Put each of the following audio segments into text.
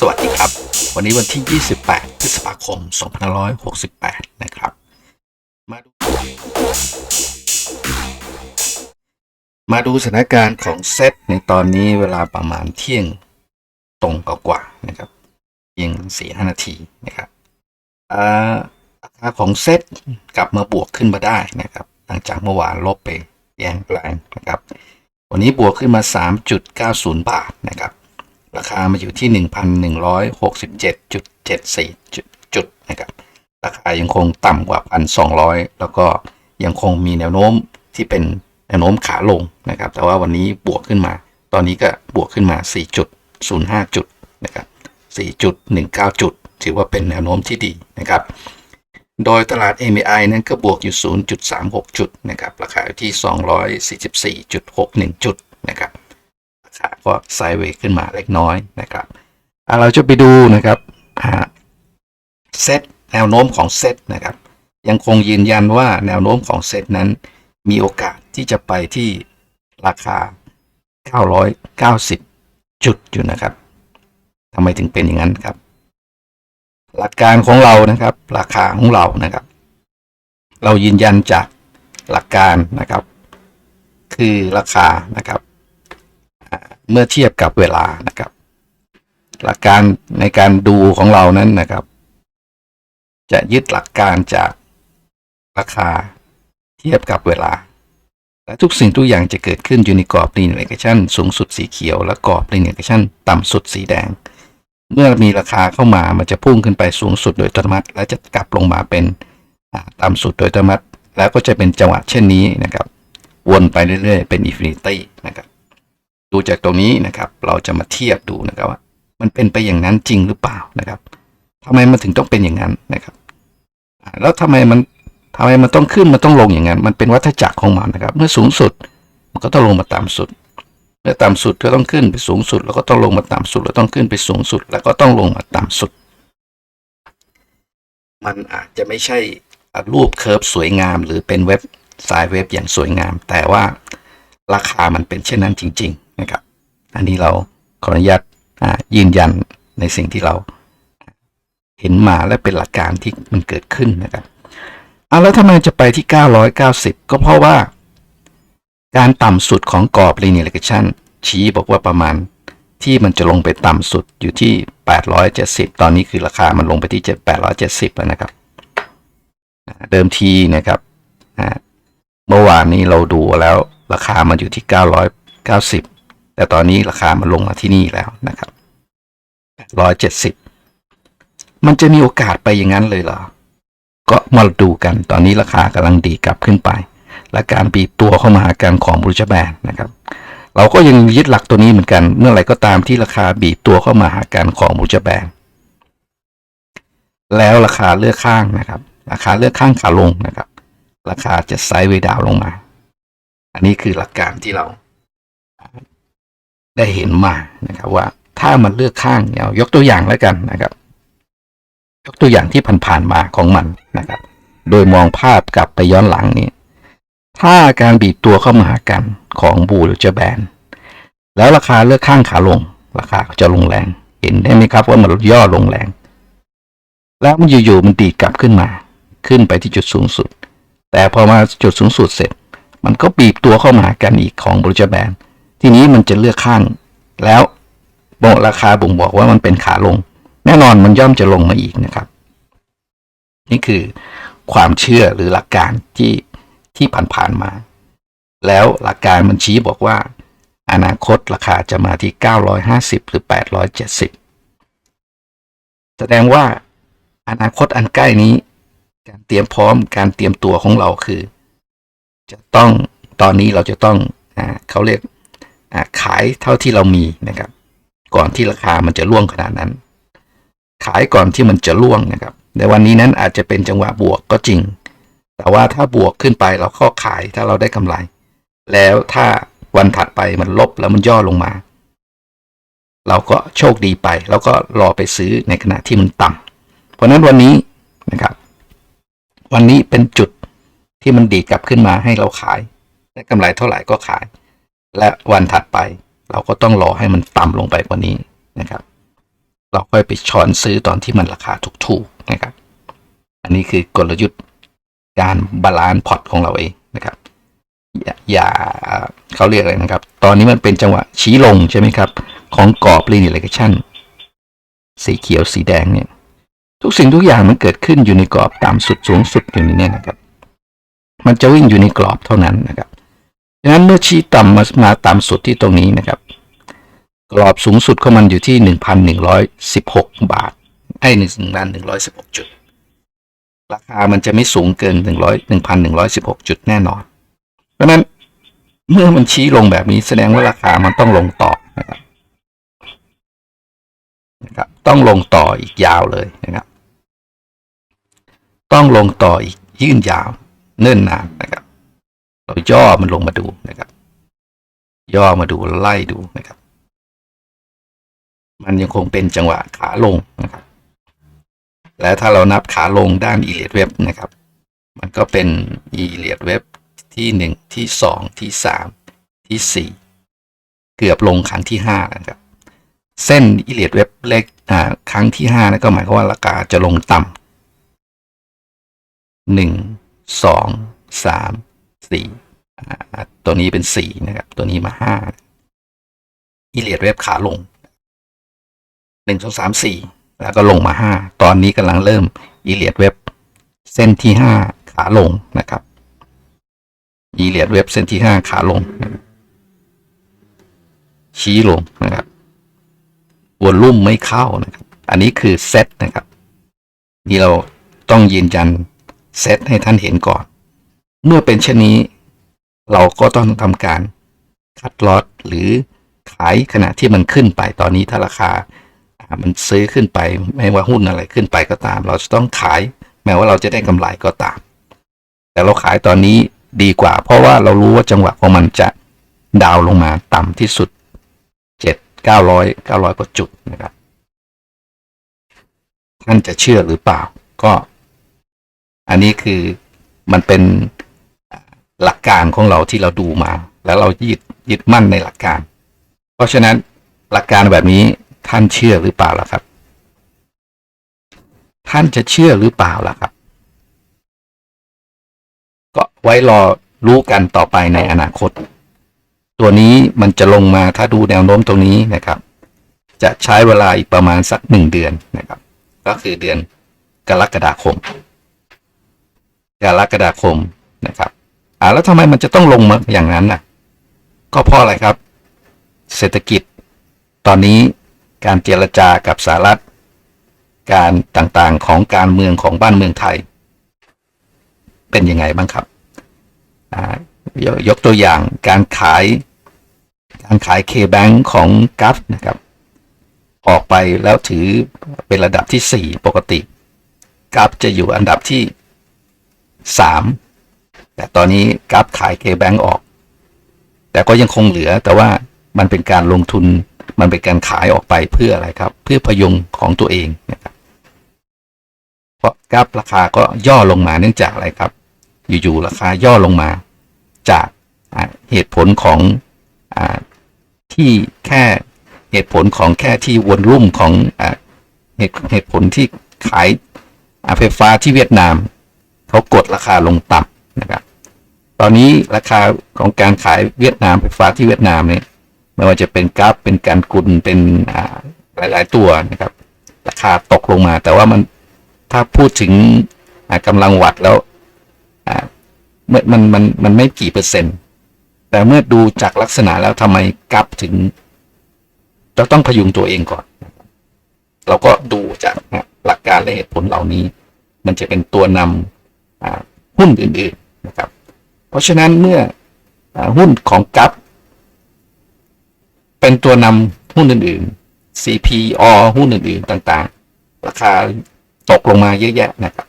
สวัสดีครับ วันนี้วันที่ 28 พฤษภาคม 2568 นะครับ มาดู มาดูสถานการณ์ของเซตในตอนนี้เวลาประมาณเที่ยงตรงกว่าๆนะครับเพียงสี่ห้านาทีนะครับอ่าราคาของเซตกลับมาบวกขึ้นมาได้นะครับ หลังจากเมื่อวานลบไปแย่งแรงนะครับ วันนี้บวกขึ้นมา 3.90 บาทนะครับ ราคามาอยู่ที่ 1,167.74จุดจุดนะครับ ราคายังคงต่ำกว่า 1,200 แล้วก็ยังคงมีแนวโน้มที่เป็นแนวโน้มขาลงนะครับ แต่ว่าวันนี้บวกขึ้นมา ตอนนี้ก็บวกขึ้นมา 4.05 จุดนะครับ4.19 จุด ถือว่าเป็นแนวโน้มที่ดีนะครับ โดยตลาด MAI นั้นก็บวกอยู่ 0.36 จุดนะครับ ราคาอยู่ที่ 244.61 จุดนะครับ ราก็ไซด์เวย์ขึ้นมาเล็กน้อยนะครับเราจะไปดูนะครับเซตแนวโน้มของเซตนะครับ ยังคงยืนยันว่าแนวโน้มของเซตนั้น มีโอกาสที่จะไปที่ราคา 990 จุดอยู่นะครับทำไมถึงเป็นอย่างนั้นครับ หลักการของเรานะครับ ราคาของเรานะครับ เรายืนยันจากหลักการนะครับ คือราคานะครับ เมื่อเทียบกับเวลานะครับ หลักการในการดูของเรานั้นนะครับ จะยึดหลักการจากราคาเทียบกับเวลา และทุกสิ่งทุกอย่างจะเกิดขึ้นอยู่ในกรอบ linear regression สูงสุดสีเขียว และกรอบ linear regression ต่ำสุดสีแดง เมื่อมีราคาเข้ามามันจะพุ่งขึ้นไปสูงสุดโดยอัตโนมัติ และจะกลับลงมาเป็นอ่าต่ำสุดโดยอัตโนมัติ แล้วก็จะเป็นจังหวะเช่นนี้นะครับ วนไปเรื่อยๆ เป็นอินฟินิตี้นะครับ ดูจากตรงนี้นะครับ เราจะมาเทียบดูนะครับว่า มันเป็นไปอย่างนั้นจริงหรือเปล่านะครับทำไมมันถึงต้องเป็นอย่างนั้นนะครับ แล้วทำไมมันทำไมมันต้องขึ้นมันต้องลงอย่างนั้น มันเป็นวัฏจักรของมันนะครับ เมื่อสูงสุดมันก็ต้องลงมาต่ำสุด เมื่อต่ำสุดก็ต้องขึ้นไปสูงสุด แล้วก็ต้องลงมาต่ำสุด แล้วต้องขึ้นไปสูงสุด แล้วก็ต้องลงมาต่ำสุด มันอาจจะไม่ใช่รูปเคอร์ฟสวยงาม หรือเป็นเว็บสายเว็บอย่างสวยงาม แต่ว่าราคามันเป็นเช่นนั้นจริง ๆ นะครับ อันนี้เราขออนุญาตยืนยันในสิ่งที่เราเห็นมาและเป็นหลักการที่มันเกิดขึ้นนะครับเอาแล้วทำไมจะไปที่ 990 ก็เพราะว่า การต่ำสุดของกรอบ linear regression ชี้บอกว่าประมาณที่มันจะลงไปต่ำสุดอยู่ที่ 870 ตอนนี้คือราคามันลงไปที่ 870 แล้วนะครับ เดิมทีนะครับ เมื่อวานนี้เราดูแล้วราคามันอยู่ที่ 990 แต่ตอนนี้ราคามันลงมาที่นี่แล้วนะครับ870มันจะมีโอกาสไปอย่างนั้นเลยเหรอ ก็มาดูกันตอนนี้ราคากำลังดีกลับขึ้นไป และการบีบตัวเข้ามาหากันของบรูจแบนนะครับ เราก็ยังยึดหลักตัวนี้เหมือนกัน เมื่อไหร่ก็ตามที่ราคาบีบตัวเข้ามาหากันของบรูจแบนแล้วราคาเลือกข้างนะครับ ราคาเลือกข้างขาลงนะครับ ราคาจะไซด์เวดาวลงมา อันนี้คือหลักการที่เรา ได้เห็นมานะครับว่าถ้ามันเลือกข้างเอายกตัวอย่างแล้วกันนะครับ ยกตัวอย่างที่ผ่านๆมาของมันนะครับ โดยมองภาพกลับไปย้อนหลังนี้ถ้าการบีบตัวเข้ามาหากันของบูหรือจะแบนแล้วราคาเลือกข้างขาลง ราคาก็จะลงแรง เห็นได้ไหมครับว่ามันย่อลงแรง แล้วมันอยู่ๆมันดีดกลับขึ้นมา ขึ้นไปที่จุดสูงสุด แต่พอมาจุดสูงสุดเสร็จ มันก็บีบตัวเข้ามาหากันอีกของบรูจแบน ทีนี้มันจะเลือกข้าง แล้วบอกราคาบ่งบอกว่ามันเป็นขาลง แน่นอนมันย่อมจะลงมาอีกนะครับ นี่คือความเชื่อหรือหลักการที่ที่ผ่านๆมา แล้วหลักการมันชี้บอกว่า อนาคตราคาจะมาที่ 950 หรือ 870 แสดงว่าอนาคตอันใกล้นี้ การเตรียมพร้อมการเตรียมตัวของเราคือ จะต้องตอนนี้เราจะต้องอเขาเรียก ขายเท่าที่เรามีนะครับ ก่อนที่ราคามันจะล่วงขนาดนั้น ขายก่อนที่มันจะล่วงนะครับ ในวันนี้นั้นอาจจะเป็นจังหวะบวกก็จริง แต่ว่าถ้าบวกขึ้นไปเราก็ขายถ้าเราได้กำไร แล้วถ้าวันถัดไปมันลบแล้วมันย่อลงมา เราก็โชคดีไป แล้วก็รอไปซื้อในขณะที่มันต่ำเพราะฉะนั้นวันนี้นะครับ วันนี้เป็นจุดที่มันดีดกลับขึ้นมาให้เราขายได้กำไรเท่าไหร่ก็ขาย และวันถัดไป เราก็ต้องรอให้มันต่ำลงไปกว่านี้นะครับ เราค่อยไปช้อนซื้อตอนที่มันราคาถูกๆนะครับ อันนี้คือกลยุทธ์การบาลานซ์พอร์ตของเราเองนะครับอย่าเขาเรียกอะไรนะครับ ตอนนี้มันเป็นจังหวะชี้ลงใช่ไหมครับ ของกรอบ linear regression สีเขียวสีแดงเนี่ย ทุกสิ่งทุกอย่างมันเกิดขึ้นอยู่ในกรอบต่ำสุดสูงสุดอยู่ในนี้นะครับ มันจะวิ่งอยู่ในกรอบเท่านั้นนะครับ ดังนั้นเมื่อชี้ต่ำมามาต่ำสุดที่ตรงนี้นะครับ กรอบสูงสุดของมันอยู่ที่หนึ่งพันหนึ่งร้อยสิบหกบาทไอ้หนึ่งพันหนึ่งร้อยสิบหกจุด ราคามันจะไม่สูงเกินหนึ่งร้อยหนึ่งพันหนึ่งร้อยสิบหกจุดแน่นอน เพราะนั้นเมื่อมันชี้ลงแบบนี้แสดงว่าราคามันต้องลงต่อนะครับนะครับ ต้องลงต่ออีกยาวเลยนะครับ ต้องลงต่ออีกยื่นยาวเนิ่นนานนะครับ เราย่อมันลงมาดูนะครับ ย่อมาดูไล่ดูนะครับ มันยังคงเป็นจังหวะขาลงนะครับ และถ้าเรานับขาลงด้านอีเลียดเว็บนะครับ มันก็เป็นอีเลียดเว็บที่หนึ่งที่สองที่สามที่สี่เกือบลงครั้งที่ห้านะครับ เส้นอีเลียดเว็บเล็กอ่าครั้งที่ห้านั่นก็หมายความว่าราคาจะลงต่ำหนึ่ง สี่ตัวนี้เป็นสี่นะครับ ตัวนี้มาห้าอีเลียดเว็บขาลงหนึ่งสองสามสี่แล้วก็ลงมาห้าตอนนี้กำลังเริ่มอีเลียดเว็บเส้นที่ห้าขาลงนะครับอีเลียดเว็บเส้นที่ห้าขาลง ชี้ลงนะครับวนลุ่มไม่เข้านะครับ อันนี้คือเซตนะครับ นี่เราต้องยืนยันเซตให้ท่านเห็นก่อน เมื่อเป็นเช่นนี้ เราก็ต้องทำการคัดลอตหรือขายขณะที่มันขึ้นไปตอนนี้ถ้าราคา มันซื้อขึ้นไปไม่ว่าหุ้นอะไรขึ้นไปก็ตาม เราจะต้องขายแม้ว่าเราจะได้กำไรก็ตาม แต่เราขายตอนนี้ดีกว่า เพราะว่าเรารู้ว่าจังหวะของมันจะดาวลงมาต่ำที่สุดเจ็ดเก้าร้อยเก้าร้อยกว่าจุดนะครับท่านจะเชื่อหรือเปล่าก็ อันนี้คือมันเป็น หลักการของเราที่เราดูมา แล้วเรายึดยึดมั่นในหลักการ เพราะฉะนั้นหลักการแบบนี้ท่านเชื่อหรือเปล่าล่ะครับ ท่านจะเชื่อหรือเปล่าล่ะครับ ก็ไว้รอรู้กันต่อไปในอนาคต ตัวนี้มันจะลงมาถ้าดูแนวโน้มตรงนี้นะครับ จะใช้เวลาอีกประมาณสักหนึ่งเดือนนะครับ ก็คือเดือนกรกฎาคม กรกฎาคมนะครับ อ่าแล้วทำไมมันจะต้องลงมาอย่างนั้นน่ะ ก็เพราะอะไรครับ เศรษฐกิจ ตอนนี้การเจรจากับสหรัฐ การต่างๆของการเมืองของบ้านเมืองไทย เป็นยังไงบ้างครับยกยกตัวอย่างการขายการขายเคแบงของกัฟนะครับ ออกไปแล้วถือเป็นระดับที่ 4 ปกติกัฟจะอยู่อันดับที่ 3 แต่ตอนนี้กัฟขายเคแบงออก แต่ก็ยังคงเหลือแต่ว่ามันเป็นการลงทุนมันเป็นการขายออกไปเพื่ออะไรครับ เพื่อพยุงของตัวเองนะครับเพราะกราฟราคาก็ย่อลงมาเนื่องจากอะไรครับ อยู่ๆราคาย่อลงมา จากเหตุผลของอที่แค่เหตุผลของแค่ที่วนรุ่มของอเหตุเหตุผลที่ขายไฟฟ้าที่เวียดนาม เขากดราคาลงต่ำ นะครับ ตอนนี้ราคาของการขายเวียดนามไฟฟ้าที่เวียดนามเนี่ยไม่ว่าจะเป็นกราฟเป็นการกุลเป็นหลาย ๆ ตัวนะครับ ราคาตกลงมา แต่ว่ามันถ้าพูดถึงอ่ากำลังวัตต์แล้วเมื่อมันมันมันไม่กี่เปอร์เซ็นต์ แต่เมื่อดูจากลักษณะแล้วทำไมกราฟถึงเราต้องพยุงตัวเองก่อน เราก็ดูจากหลักการและเหตุผลเหล่านี้ มันจะเป็นตัวนำอ่าหุ้นอื่น ๆ นะครับ เพราะฉะนั้นเมื่อหุ้นของกัฟเป็นตัวนำหุ้นอื่น ๆ CPO หุ้นอื่น ๆ ต่างๆ ราคาตกลงมาเยอะแยะนะครับ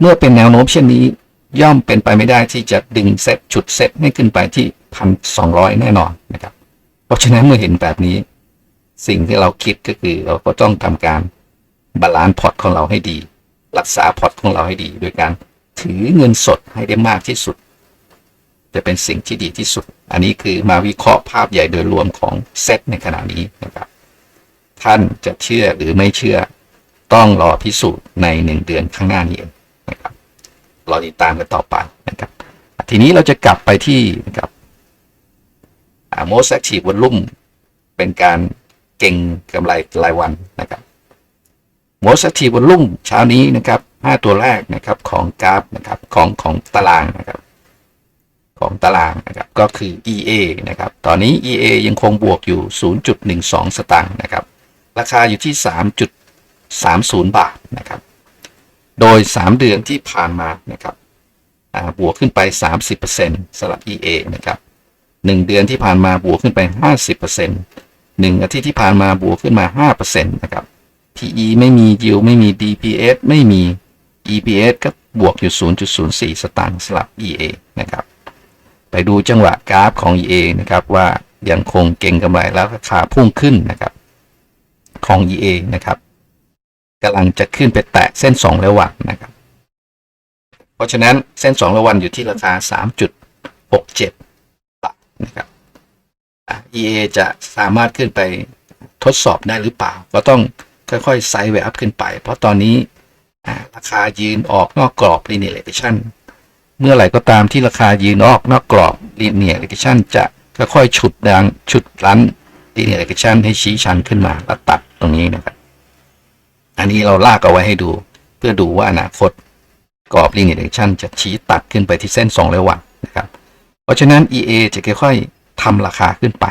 เมื่อเป็นแนวโน้มเช่นนี้ย่อมเป็นไปไม่ได้ที่จะดึงเซ็ตจุดเซ็ตให้ขึ้นไปที่พันสองร้อยแน่นอนนะครับ เพราะฉะนั้นเมื่อเห็นแบบนี้ สิ่งที่เราคิดก็คือเราก็ต้องทำการบาลานซ์พอร์ตของเราให้ดี รักษาพอร์ตของเราให้ดีโดยการ ถือเงินสดให้ได้มากที่สุด จะเป็นสิ่งที่ดีที่สุด อันนี้คือมาวิเคราะห์ภาพใหญ่โดยรวมของเซตในขณะนี้นะครับ ท่านจะเชื่อหรือไม่เชื่อต้องรอพิสูจน์ในหนึ่งเดือนข้างหน้านี้เองนะครับรอติดตามกันต่อไปนะครับ ทีนี้เราจะกลับไปที่นะครับ most active volume เป็นการเก่งกำไรรายวันนะครับ most active volume เช้านี้นะครับ 5 ตัวแรกนะครับของกราฟนะครับของของตารางนะครับ ของตารางนะครับก็คือ EA นะครับ ตอนนี้ EA ยังคงบวกอยู่ 0.12 สตางค์นะครับ ราคาอยู่ที่ 3.30 บาทนะครับ โดย 3 เดือนที่ผ่านมานะครับบวกขึ้นไป 30%สำหรับ EA นะครับ 1 เดือนที่ผ่านมาบวกขึ้นไป 50% 1 อาทิตย์ที่ผ่านมาบวกขึ้นมา 5%นะครับ PE ไม่มี yield ไม่มี DPS ไม่มี EPS ก็บวกอยู่ 0.04 สตางค์สำหรับ EA นะครับ ไปดูจังหวะกราฟของ EA นะครับว่ายังคงเก่งกำไรแล้วราคาพุ่งขึ้นนะครับของ EA นะครับกำลังจะขึ้นไปแตะเส้น 2 ระหว่างนะครับ เพราะฉะนั้นเส้น 2 ระหว่างอยู่ที่ราคา 3.67บาทนะครับอะ EA จะสามารถขึ้นไปทดสอบได้หรือเปล่า ก็ต้อง ค่อยๆไซด์เวอัพขึ้นไป เพราะตอนนี้ราคายืนออกนอกกรอบ linear regression เมื่อไหร่ก็ตามที่ราคายืนออกนอกกรอบ linear regression จะค่อยๆฉุดดังฉุดรั้น linear regression ให้ชี้ชันขึ้นมาแล้วตัดตรงนี้นะครับ อันนี้เราลากเอาไว้ให้ดู เพื่อดูว่าอนาคตกรอบ linear regression จะชี้ตัดขึ้นไปที่เส้น2ระหว่างนะครับ เพราะฉะนั้น EA จะค่อยๆทำราคาขึ้นไป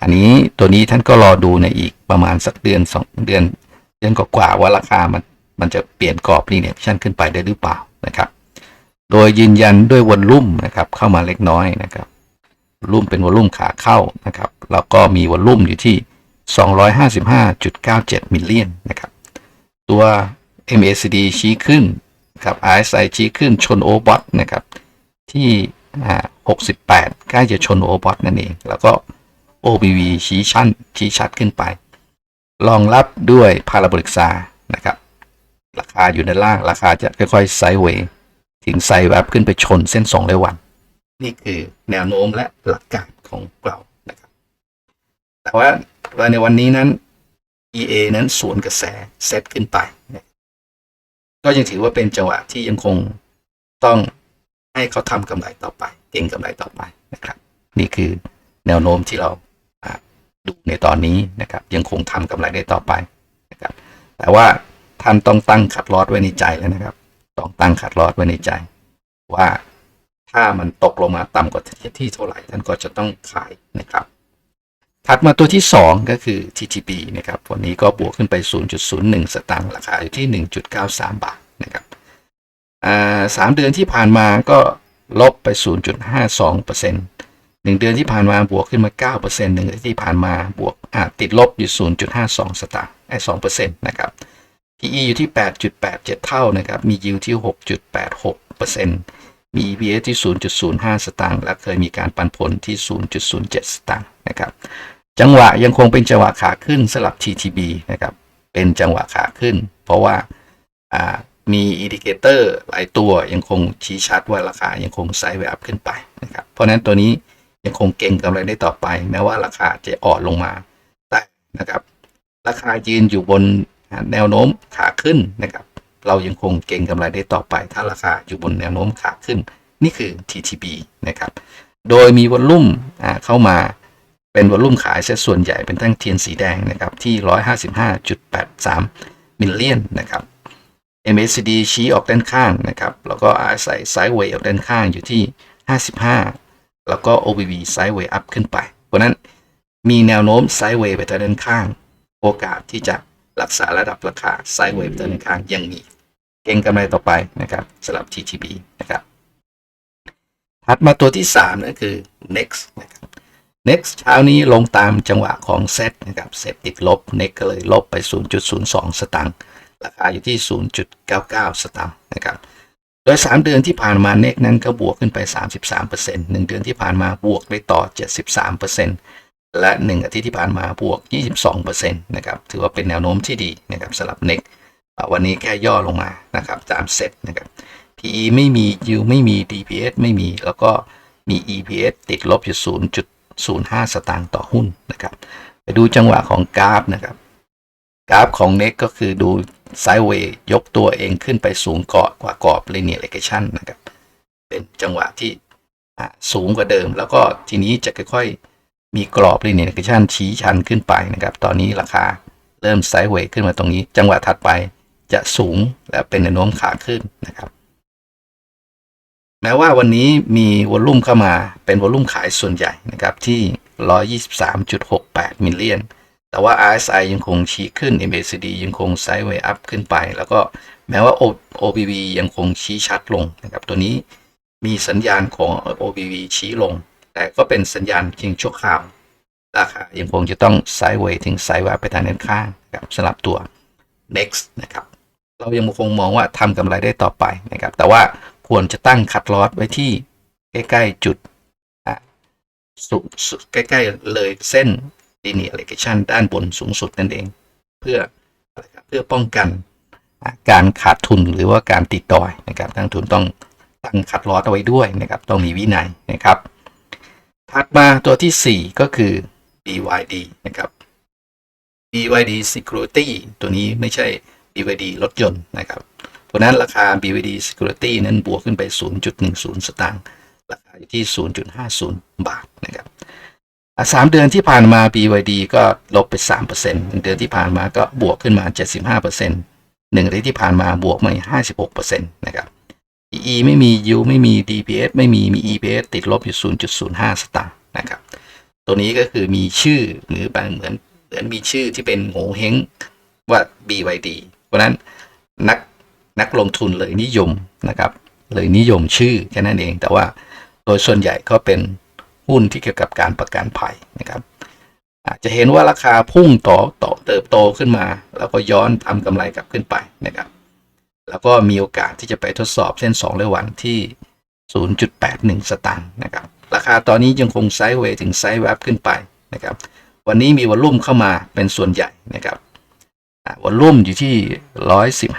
อันนี้ตัวนี้ท่านก็รอดูในอีกประมาณสักเดือน 2 เดือน เดือนกว่าว่าราคามันมันจะเปลี่ยนกรอบ linear regression ขึ้นไปได้หรือเปล่านะครับ โดยยืนยันด้วยวอลลุ่มนะครับเข้ามาเล็กน้อยนะครับลุ่มเป็นวอลลุ่มขาเข้านะครับแล้วก็มีวอลลุ่มอยู่ที่ 255.97 มิลเลียนนะครับตัว MACD ชี้ขึ้นนะครับ RSI ชี้ขึ้นชนโอบอทนะครับที่ 68 ใกล้จะชนโอบอทนั่นเอง แล้วก็ OBV ชี้ชั้นชี้ชัดขึ้นไป รองรับด้วยพาราโบลิกซานะครับ ราคาอยู่ในล่าง ราคาจะค่อยๆไซด์เวย์ถึงไซด์แวบขึ้นไปชนเส้น2ระวัน นี่คือแนวโน้มและหลักการของเรานะครับ แต่ว่าในวันนี้นั้น EA นั้นสวนกระแสเซตขึ้นไปนก็ยังถือว่าเป็นจังหวะที่ยังคงต้องให้เขาทำกำไรต่อไป เก่งกำไรต่อไปนะครับ นี่คือแนวโน้มที่เรา ดูในตอนนี้นะครับ ยังคงทำกำไรได้ต่อไปนะครับ แต่ว่าท่านต้องตั้งขัดลอดไว้ในใจแล้วนะครับ ต้องตั้งขัดลอดไว้ในใจ ว่าถ้ามันตกลงมาต่ำกว่าที่เท่าไหร่ ท่านก็จะต้องขายนะครับ ถัดมาตัวที่ 2 ก็คือ TTB นะครับวันนี้ก็บวกขึ้นไป 0.01 สตางค์ราคาอยู่ที่ 1.93 บาทนะครับอ่าสามเดือนที่ผ่านมาก็ลบไป 0.52% หนึ่งเดือนที่ผ่านมาบวกขึ้นมา9%หนึ่งเดือนที่ผ่านมาบวกติดลบอยู่ 0.52 สตางค์ไอ้2%นะครับ PE อยู่ที่ 8.87 เท่านะครับ มี yield ที่ 6.86%มี EPS ที่ 0.05 สตางค์ และเคยมีการปันผลที่ 0.07 สตางค์นะครับ จังหวะยังคงเป็นจังหวะขาขึ้นสลับ TTB นะครับ เป็นจังหวะขาขึ้น เพราะว่ามีอินดิเคเตอร์หลายตัวยังคงชี้ชัดว่าราคายังคงไซด์เวอัพขึ้นไปนะครับ เพราะฉะนั้นตัวนี้ ยังคงเก่งกำไรได้ต่อไป แม้ว่าราคาจะอ่อนลงมาแต่นะครับ ราคายืนอยู่บนแนวโน้มขาขึ้นนะครับ เรายังคงเก่งกำไรได้ต่อไป ถ้าราคาอยู่บนแนวโน้มขาขึ้น นี่คือ TTB นะครับ โดยมีวอลลุ่มเข้ามาเป็นวอลลุ่มขายเซตส่วนใหญ่เป็นแท่งเทียนสีแดงนะครับที่ 155.83 มิลเลียนนะครับ MACD ชี้ออกด้านข้างนะครับ แล้วก็ RSI ไซด์เวย์ออกด้านข้างอยู่ที่ 55 แล้วก็ OBV ไซด์เวย์อัพขึ้นไป เพราะนั้นมีแนวโน้มไซด์เวย์ไปทางด้านข้าง โอกาสที่จะรักษาระดับราคาไซด์เวย์ไปทางด้านข้างยังมี เก่งกำไรต่อไปนะครับสำหรับ TTB นะครับถัดมาตัวที่3นั่นคือ next นะครับ next เช้านี้ลงตามจังหวะของเซตนะครับเซตติดลบ next ก็เลยลบไป 0.02 สตางค์ราคาอยู่ที่ 0.99 สตางค์นะครับ โดย 3 เดือนที่ผ่านมาเนกนั้นก็บวกขึ้นไป 33% 1 เดือนที่ผ่านมาบวกได้ต่อ 73%และ 1 อาทิตย์ที่ผ่านมาบวก 22%นะครับถือว่าเป็นแนวโน้มที่ดีนะครับสำหรับเนกวันนี้แค่ย่อลงมานะครับตามเซตนะครับ PE ไม่มี yield ไม่มี DPS ไม่มี แล้วก็มี EPS ติดลบอยู่ 0.05 สตางค์ต่อหุ้นนะครับ ไปดูจังหวะของกราฟนะครับ กราฟของ NEX ก็คือดู ไซด์เวย์ยกตัวเองขึ้นไปสูงเกาะกว่ากรอบ linear regression นะครับ เป็นจังหวะที่สูงกว่าเดิม แล้วก็ทีนี้จะค่อยๆ มีกรอบ linear regression ชี้ชันขึ้นไปนะครับ ตอนนี้ราคาเริ่มไซด์เวย์ขึ้นมาตรงนี้ จังหวะถัดไปจะสูงและเป็นแนวโน้มขาขึ้นนะครับ แม้ว่าวันนี้มีวอลลุ่มเข้ามาเป็นวอลลุ่มขายส่วนใหญ่นะครับที่ 123.68มิลเลียน แต่ว่า RSI ยังคงชี้ขึ้น MACD ยังคงไซด์เวย์อัพขึ้นไป แล้วก็แม้ว่า OBV ยังคงชี้ชัดลงนะครับ ตัวนี้มีสัญญาณของ OBV ชี้ลง แต่ก็เป็นสัญญาณเพียงชั่วคราว ราคายังคงจะต้องไซด์เวย์ถึงไซด์เวย์ไปทางด้านข้างนะครับสำหรับตัว next นะครับ เรายังคงมองว่าทำกำไรได้ต่อไปนะครับ แต่ว่าควรจะตั้งคัดลอสไว้ที่ใกล้ ๆ จุดใกล้ ๆ เลยเส้น linear regression ด้านบนสูงสุดนั่นเอง เพื่ออะไรครับเพื่อป้องกันการขาดทุนหรือว่าการติดดอยนะครับนักลงทุนต้องตั้งคัดลอสเอาไว้ด้วยนะครับต้องมีวินัยนะครับ ถัดมาตัวที่ 4 ก็คือ BYD นะครับ BYD Security ตัวนี้ไม่ใช่ BYD รถยนต์นะครับเพราะนั้นราคา BYD Security นั้นบวกขึ้นไป 0.10 สตางค์ราคาอยู่ที่ 0.50 บาทนะครับ สามเดือนที่ผ่านมา BYD ก็ลบไป3%หนึ่งเดือนที่ผ่านมาก็บวกขึ้นมา75%หนึ่งอาทิตย์ที่ผ่านมาบวกมา56%นต์นะครับ EE ไม่มี U ไม่มี DPS ไม่มีมี EPS ติดลบอยู่ 0.05 สตางค์นะครับ ตัวนี้ก็คือมีชื่อหรือบางเหมือนเหมือนมีชื่อที่เป็นโงเฮงว่า BYD เพราะฉะนั้นนักนักลงทุนเลยนิยมนะครับเลยนิยมชื่อแค่นั้นเอง แต่ว่าโดยส่วนใหญ่ก็เป็น หุ้นที่เกี่ยวกับการประกันภัยนะครับอาจจะเห็นว่าราคาพุ่งต่อต่อเติบโตขึ้นมา แล้วก็ย้อนทำกำไรกลับขึ้นไปนะครับ แล้วก็มีโอกาสที่จะไปทดสอบเส้น2เรอยวันที่ 0.81 สตางค์นะครับ ราคาตอนนี้ยังคงไซด์เวย์ถึงไซด์แวบขึ้นไปนะครับ วันนี้มีวอลลุ่มเข้ามาเป็นส่วนใหญ่นะครับวอลลุ่มอยู่ที่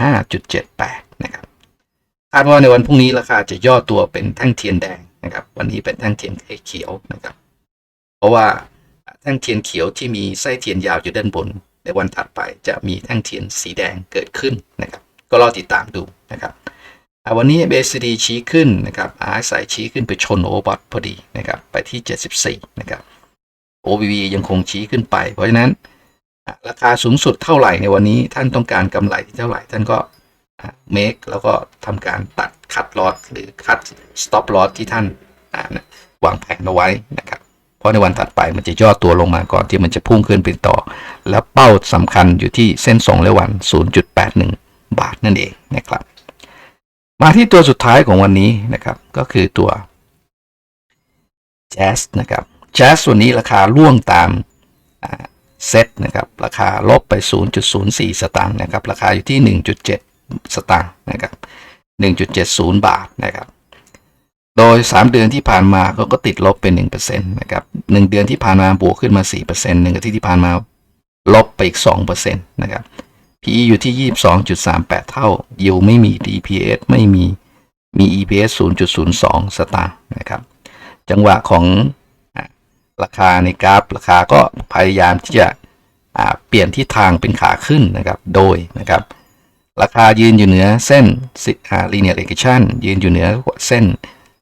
115.78 นะครับคาดว่าในวันพรุ่งนี้ราคาจะย่อตัวเป็นแท่งเทียนแดง นะครับ วันนี้เป็นแท่งเทียนเขียวนะครับ เพราะว่าแท่งเทียนเขียวที่มีไส้เทียนยาวอยู่ด้านบน ในวันถัดไปจะมีแท่งเทียนสีแดงเกิดขึ้นนะครับ ก็รอติดตามดูนะครับวันนี้ BSD ชี้ขึ้นนะครับ RSI ชี้ขึ้นไปชนโอ b o t พอดีนะครับ ไปที่ 74 นะครับ OBV ยังคงชี้ขึ้นไป เพราะฉะนั้น ราคาสูงสุดเท่าไหร่ในวันนี้ท่านต้องการกำไรที่เท่าไหร่ ท่านก็เมคแล้วก็ทำการตัด คัดลอสหรือคัดสต็อปลอสที่ท่านวางแผนเอาไว้นะครับเพราะในวันถัดไปมันจะย่อตัวลงมาก่อนที่มันจะพุ่งขึ้นไปต่อ แล้วเป้าสำคัญอยู่ที่เส้น2และวัน 0.81 บาทนั่นเองนะครับ มาที่ตัวสุดท้ายของวันนี้นะครับ ก็คือตัว Jazz นะครับ Jazz วันนี้ราคาล่วงตามเซตนะครับ ราคาลบไป 0.04 สตางค์นะครับ ราคาอยู่ที่ 1.7 สตางค์นะครับ 1.70 บาทนะครับ โดย 3 เดือนที่ผ่านมาเขาก็ติดลบเป็น1%นะครับ1เดือนที่ผ่านมาบวกขึ้นมา 4% 1อาทิตย์ที่ผ่านมาลบไปอีก2%นะครับ PE อยู่ที่ 22.38 เท่า ยิวไม่มี DPS ไม่มี มี EPS 0.02 สตางค์นะครับ จังหวะของราคาในกราฟ ราคาก็พยายามที่จะเปลี่ยนทิศทางเป็นขาขึ้นนะครับ โดยนะครับ ราคายืนอยู่เหนือเส้นสิอ่า linear regression ยืนอยู่เหนือเส้น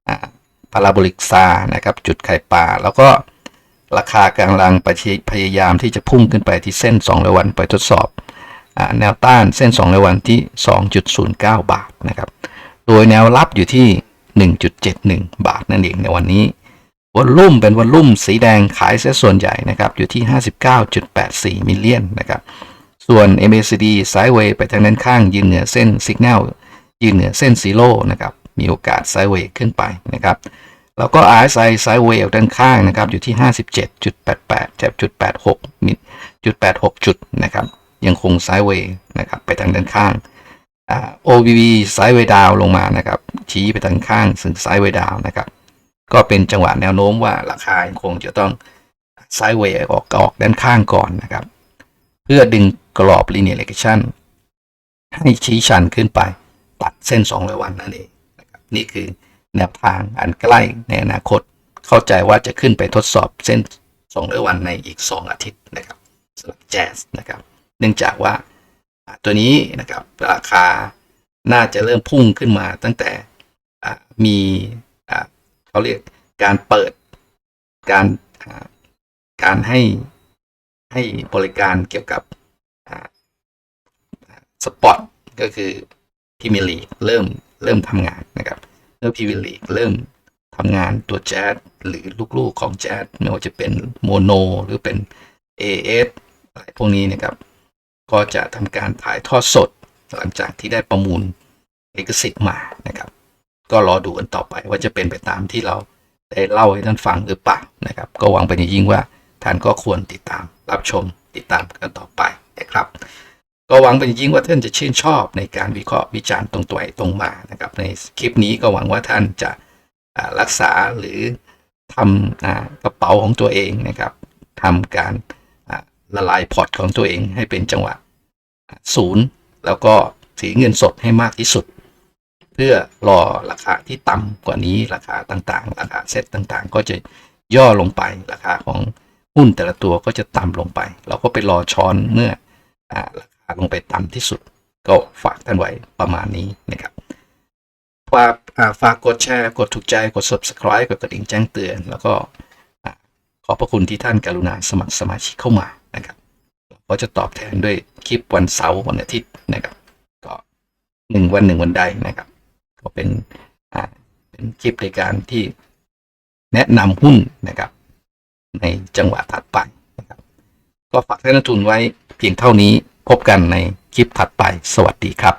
อ่า parabolic star นะครับ จุดไข่ปลาแล้วก็ราคากำลังพยายามที่จะพุ่งขึ้นไปที่เส้น2ระวันไปทดสอบอแนวต้านเส้น2ในวันที่ 2.09 บาทนะครับ โดยแนวรับอยู่ที่ 1.71 บาทนั่นเองในวันนี้วอลลุ่มเป็นวอลลุ่มสีแดงขายเสียส่วนใหญ่นะครับ อยู่ที่ 59.84 มิลเลียนนะครับ ส่วน MACD ไซด์เวไปทางด้านข้างยืนเหนือเส้นสัญญาณยืนเหนือเส้นซีโร่นะครับ มีโอกาสไซด์เวย์ขึ้นไปนะครับ แล้วก็ RSI ไซด์เวย์ด้านข้างนะครับ อยู่ที่ 57.88จากจุด86มิลจุด86 จุดนะครับ ยังคงไซด์เวย์นะครับ ไปทางด้านข้างอ่า OBV ไซด์เวย์ดาวลงมานะครับ ชี้ไปทางข้างซึ่งไซด์เวย์ดาวนะครับ ก็เป็นจังหวะแนวโน้มว่าราคายังคงจะต้องไซด์เวย์ออกออกด้านข้างก่อนนะครับ พื่อดึงกรอบ linear regression ให้ชี้ชันขึ้นไป ตัดเส้น2ร้อยวันนั่นเองนะครับนี่คือแนวทางอันใกล้ในอนาคต เข้าใจว่าจะขึ้นไปทดสอบเส้น2ร้อยวันในอีก 2 อาทิตย์นะครับสำหรับแจ๊สนะครับ เนื่องจากว่าตัวนี้นะครับราคาน่าจะเริ่มพุ่งขึ้นมาตั้งแต่อ่ามีอ่าเขาเรียกการเปิดการการให้ ให้บริการเกี่ยวกับสปอตก็คือพ r ีเมีลีเริ่มเริ่มทำงานนะครับเมื่อพ r ีเมีลีเริ่มทำงานตัวแจ๊สหรือลูกๆของแจ๊สไม่ว่าจะเป็นโมโนหรือเป็น AS อะไรพวกนี้นะครับ ก็จะทำการถ่ายทอดสดหลังจากที่ได้ประมูลเอกสิทธิ์มานะครับ ก็รอดูกันต่อไปว่าจะเป็นไปตามที่เราได้เล่าให้ท่านฟังหรือเปล่านะครับ ก็หวังเป็นอย่างยิ่งว่า ท่านก็ควรติดตามรับชมติดตามกันต่อไปนะครับ ก็หวังเป็นยิ่งว่าท่านจะชื่นชอบในการวิเคราะห์วิจารณ์ตรงตัวไอตรงมานะครับในคลิปนี้ก็หวังว่าท่านจะรักษาหรือทำอกระเป๋าของตัวเองนะครับทำการละลายพอร์ตของตัวเองให้เป็นจังหวะศูนย์แล้วก็ถือเงินสดให้มากที่สุด เพื่อรอราคาที่ต่ำกว่านี้ราคาต่างๆ ราคาเซ็ตต่างๆ ก็จะย่อลงไปราคาของ หุ้นแต่ละตัวก็จะต่ำลงไป เราก็ไปรอช้อนเมื่อราคาลงไปต่ำที่สุด ก็ฝากท่านไว้ประมาณนี้นะครับฝากฝากกดแชร์กดถูกใจกด subscribe กดกระดิ่งแจ้งเตือน แล้วก็อ่าขอบพระคุณที่ท่านกรุณาสมัครสมาชิกเข้ามานะครับก็จะตอบแทนด้วยคลิปวันเสาร์วันอาทิตย์นะครับ ก็หนึ่งวันหนึ่งวันใดนะครับ ก็เป็นเป็นคลิปในการที่แนะนำหุ้นนะครับ ในจังหวะถัดไปนะครับ ก็ฝากท่านนักทุนไว้เพียงเท่านี้พบกันในคลิปถัดไป สวัสดีครับ